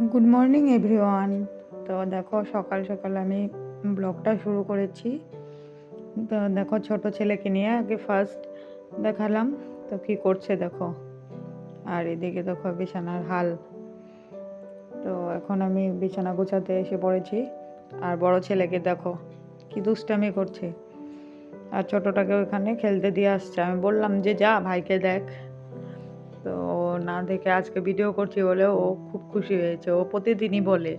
Good morning everyone তো দেখো, সকাল সকাল আমি ব্লগটা শুরু করেছি। তো দেখো, ছোট ছেলেকে নিয়ে আগে ফার্স্ট দেখালাম। তো কি করছে দেখো? আর এদিকে দেখো, বিছানার হাল। তো এখন আমি বিছানা গোছাতে এসে পড়েছি। আর বড় ছেলেকে দেখো, কি দুষ্টামি করছে। আর ছোটটাকে ওখানে খেলতে দিয়ে আসছে। আমি বললাম যে, যা, ভাইকে দেখ। তো না দেখে আজকে ভিডিও করছি বলে ও খুব খুশি হয়েছে। ও প্রতিদিনই বলে।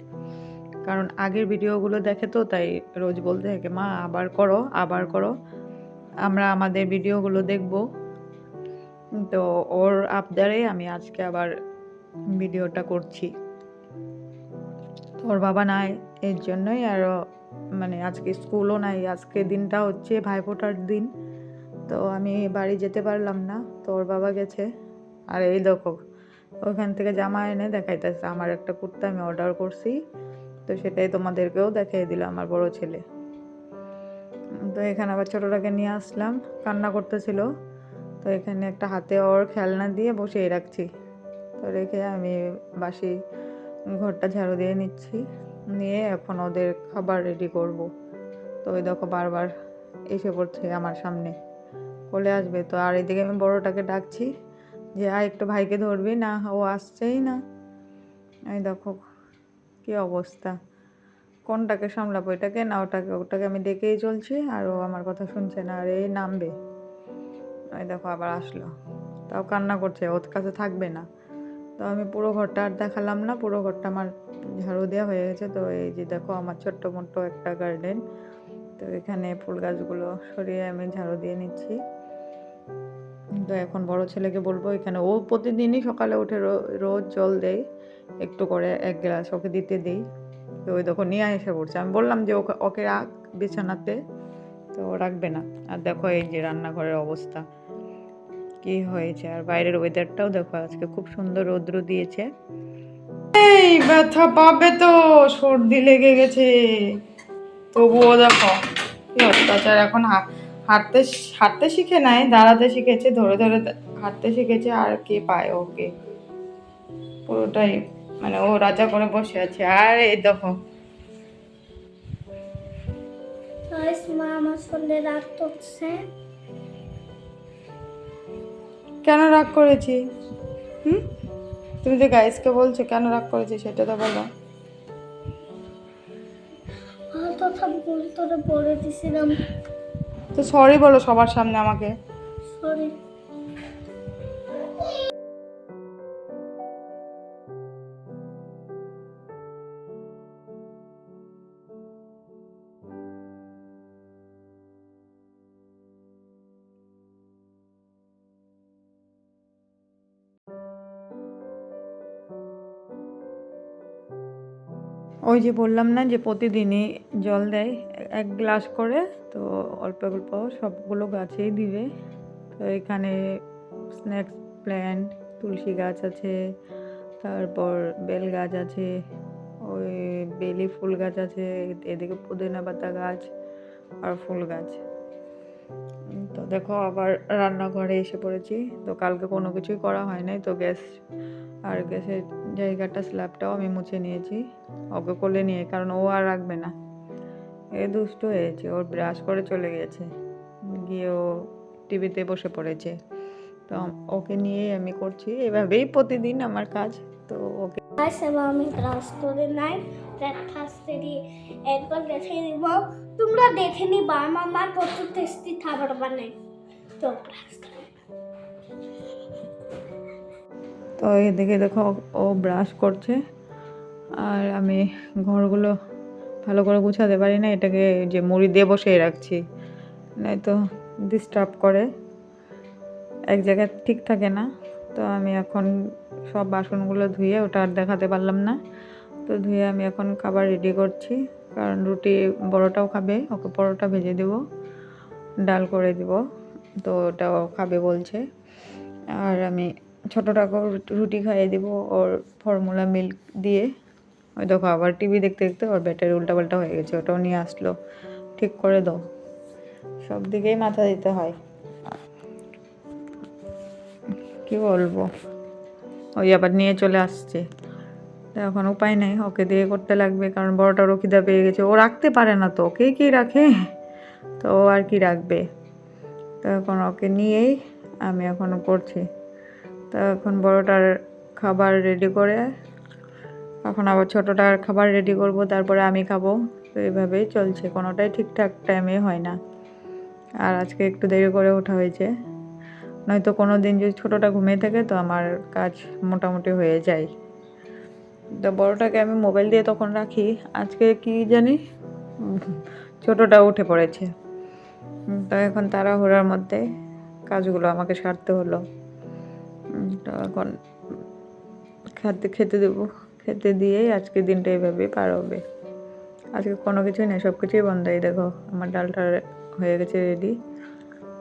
কারণ আগের ভিডিওগুলো দেখে তো, তাই রোজ বলতে থাকে, মা, আবার করো আবার করো। আমরা আমাদের ভিডিওগুলো দেখব। তো ওর আবদারে আমি আজকে আবার ভিডিওটা করছি। ওর বাবা নাই, এর জন্যই আর মানে আজকে স্কুলও নাই, আজকে দিনটা হচ্ছে ভাইফোঁটার দিন। তো আমি বাড়ি যেতে পারলাম না, তো ওর বাবা গেছে। আর এই দেখো, ওখান থেকে জামা এনে দেখাইতেছে। আমার একটা কুর্তা আমি অর্ডার করছি, তো সেটাই তোমাদেরকেও দেখাই দিল আমার বড় ছেলে। তো এখানে আবার ছোটোটাকে নিয়ে আসলাম, কান্না করতেছিল। তো এখানে একটা হাতে ওর খেলনা দিয়ে বসিয়ে রাখছি। তো রেখে আমি বাসি ঘরটা ঝাড়ু দিয়ে নিচ্ছি, নিয়ে এখন ওদের খাবার রেডি করব। তো ওই দেখো বারবার এসে পড়ছে আমার সামনে। কোলে আসবে তো, আর এদিকে আমি বড়টাকে ডাকছি। যে আর একটু ভাইকে ধরবি না, ও আসছেই না। এই দেখো কি অবস্থা। কোনটাকে সামলাবো, এটাকে না ওটাকে? ওটাকে আমি ডেকেই চলছি আর ও আমার কথা শুনছে না, আর এই নামবে। এই দেখো, আবার আসলো। তাও কান্না করছে, ওর কাছে থাকবে না। তো আমি পুরো ঘরটা আর দেখালাম না, পুরো ঘরটা আমার ঝাড়ু দেওয়া হয়ে গেছে। তো এই যে দেখো, আমার ছোট্ট মোট্ট একটা গার্ডেন। তো এখানে ফুল গাছগুলো সরিয়ে আমি ঝাড়ু দিয়ে নিচ্ছি। তো এখন বড় ছেলেকে বলব এখানে। ও প্রতিদিনই সকালে উঠে রোজ জল দেয়, একটু করে এক গ্লাস ওকে দিতে দিই। তো ওই দেখো নিয়ে এসে পড়ছে। আমি বললাম যে ওকে ওকে রাখ বিছানাতে। তো রাখবে না। আর দেখো এই যে রান্নাঘরের অবস্থা। কি হয়েছে? আর বাইরের ওয়েদারটাও দেখো আজকে খুব সুন্দর রৌদ্র দিয়েছে। এই ব্যথা পাবে তো, সর্দি লেগে গেছে। তবুও দেখো কি অত্যাচার এখন হাঁটতে হাঁটতে শিখে নাই দাঁড়াতে শিখেছে ধরে ধরে হাঁটতে শিখেছে আর কে পায় ওকে। পুরোটাই মানে ও রাজা করে বসে আছে আর এই দেখো। কেন রাগ করেছি? হুম? তুমি যে গাইসকে বলছো কেন রাগ করেছি সেটা তো বলো। বলে দিছিলাম। তো সরি বলো সবার সামনে আমাকে। সরি ওই যে বললাম না যে প্রতিদিনই জল দেয়? এক গ্লাস করে, তো অল্প অল্প সবগুলো গাছেই দিবে। তো এখানে স্ন্যাক্স প্ল্যান্ট তুলসী গাছ আছে, তারপর বেল গাছ আছে, ওই বেলি ফুল গাছ আছে, এদিকে পুদিনা পাতা গাছ আর ফুল গাছ। তো দেখো, আবার রান্নাঘরে এসে পড়েছি। তো কালকে কোনো কিছুই করা হয় নাই, তো গ্যাস আর গ্যাসের জায়গাটা স্ল্যাবটাও আমি মুছে নিয়েছি। ওকে কোলে নিয়ে, কারণ ও আর রাখবে না। এ দুষ্ট হয়েছে ওর ব্রাশ করে চলে গেছে। গিয়ে ও টিভিতে বসে পড়েছে। তো ওকে নিয়েই আমি করছি এভাবেই প্রতিদিন আমার কাজ। তো ওকে আমি ব্রাশ করে নাই ব্রেকফাস্ট দিয়ে একবার দেখে নিব। তোমরা দেখে নিবা আমার মা কত টেস্টি খাবার বানায়। তো তো এদিকে দেখো ও ব্রাশ করছে। আর আমি ঘরগুলো ভালো করে গুছাতে পারি না, এটাকে যে মুড়ি দিয়ে বসিয়ে রাখছি। নয়তো ডিস্টার্ব করে। এক জায়গায় ঠিক থাকে না, তো আমি এখন সব বাসনগুলো ধুয়ে ওটা আর দেখাতে পারলাম না। তো ধুয়ে আমি এখন খাবার রেডি করছি, কারণ রুটি বড়টাও খাবে, ওকে পরোটা ভেজে দেব, ডাল করে দিব, তো ওটাও খাবে বলছে। আর আমি ছোটোটাকেও রুটি- রুটি খাইয়ে দিব, ওর ফর্মুলা মিল্ক দিয়ে। ওই দেখো আবার টিভি দেখতে দেখতে ওর ব্যাটারি উল্টাপাল্টা হয়ে গেছে, ওটাও নিয়ে আসলো। ঠিক করে দাও। সব দিকেই মাথা দিতে হয়। কি বলব? ওই আবার নিয়ে চলে আসছে। এখন উপায় নেই, ওকে দিয়ে করতে লাগবে, কারণ বড়টারও খিদা পেয়ে গেছে। ও রাখতে পারে না তো কে কি রাখে? তো ও আর কি রাখবে? তো এখন ওকে নিয়েই আমি এখনও করছি। তো এখন বড়টার খাবার রেডি করে এখন আবার ছোটোটার খাবার রেডি করব, তারপরে আমি খাব। তো এইভাবেই চলছে, কোনোটাই ঠিকঠাক টাইমে হয় না। আর আজকে একটু দেরি করে ওঠা হয়েছে। নয়তো কোনো দিন যদি ছোটোটা ঘুমিয়ে থাকে, তো আমার কাজ মোটামুটি হয়ে যায়। তো বড়োটাকে আমি মোবাইল দিয়ে তখন রাখি। আজকে কি জানি? ছোটোটা উঠে পড়েছে। তো এখন তাড়াহুড়ার মধ্যে কাজগুলো আমাকে সারতে হলো। তো এখন খেতে খেতে দেবো। খেতে দিয়েই আজকে দিনটা এইভাবেই পার হবে। আজকে কোনো কিছুই নেই সব কিছুই বন্ধ। এই দেখো, আমার ডালটা হয়ে গেছে রেডি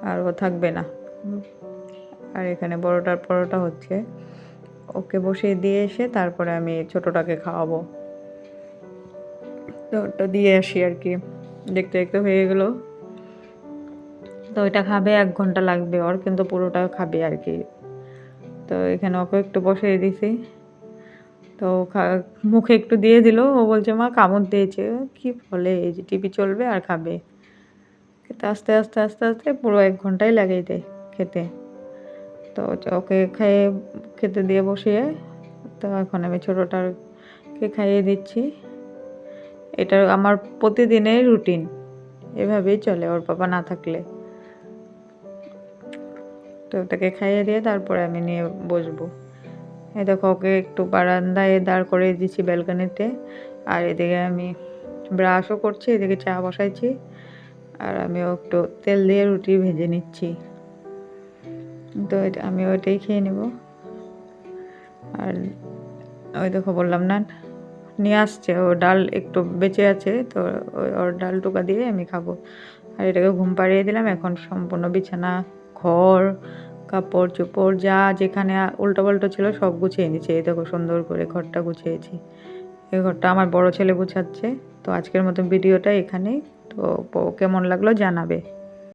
আর ও থাকবে না। আর এখানে বড়টার পরোটা হচ্ছে। ওকে বসিয়ে দিয়ে এসে তারপরে আমি ছোটোটাকে খাওয়াবো। তো ওটা দিয়ে আসি আর কি। দেখতে দেখতে হয়ে গেল। তো ওইটা খাবে, এক ঘণ্টা লাগবে ওর, কিন্তু পুরোটা খাবে আর কি। তো এখানে ওকে একটু বসিয়ে দিছি। তো মুখে একটু দিয়ে দিল। ও বলছে, মা, কামড় দিয়েছে। কি বলে, এই যে টিভি চলবে আর খাবে। খেতে আস্তে আস্তে আস্তে আস্তে পুরো এক ঘন্টাই লাগিয়ে দেয় খেতে। তো ওকে খাইয়ে খেতে দিয়ে বসিয়ে, তো এখন আমি ছোটোটাকে খাইয়ে দিচ্ছি। এটা আমার প্রতিদিনের রুটিন। এভাবেই চলে ওর বাবা না থাকলে। তো ওটাকে খাইয়ে দিয়ে তারপরে আমি নিয়ে বসবো। এই দেখো, ওকে একটু বারান্দায় দাঁড় করে দিচ্ছি ব্যালকনিতে। আর এদিকে আমি ব্রাশও করছি, এদিকে চা বসাইছি। আর আমিও একটু তেল দিয়ে রুটি ভেজে নিচ্ছি। তো আমি ওইটাই খেয়ে নেব। আর ওই দেখো, বললাম না নিয়ে আসছে। ও ডাল একটু বেঁচে আছে, তো ওই- ওর ডাল টুকা দিয়ে আমি খাব। আর এটাকে ঘুম পাড়িয়ে দিলাম। এখন সম্পূর্ণ বিছানা, ঘর কাপড় চোপড় যা যেখানে উল্টো পাল্টো ছিল সব গুছিয়ে নিচ্ছে এই দেখো সুন্দর করে ঘরটা গুছিয়েছি। এই ঘরটা আমার বড় ছেলে গুছাচ্ছে। তো আজকের মতো ভিডিওটা এখানেই। তো কেমন লাগল জানাবে।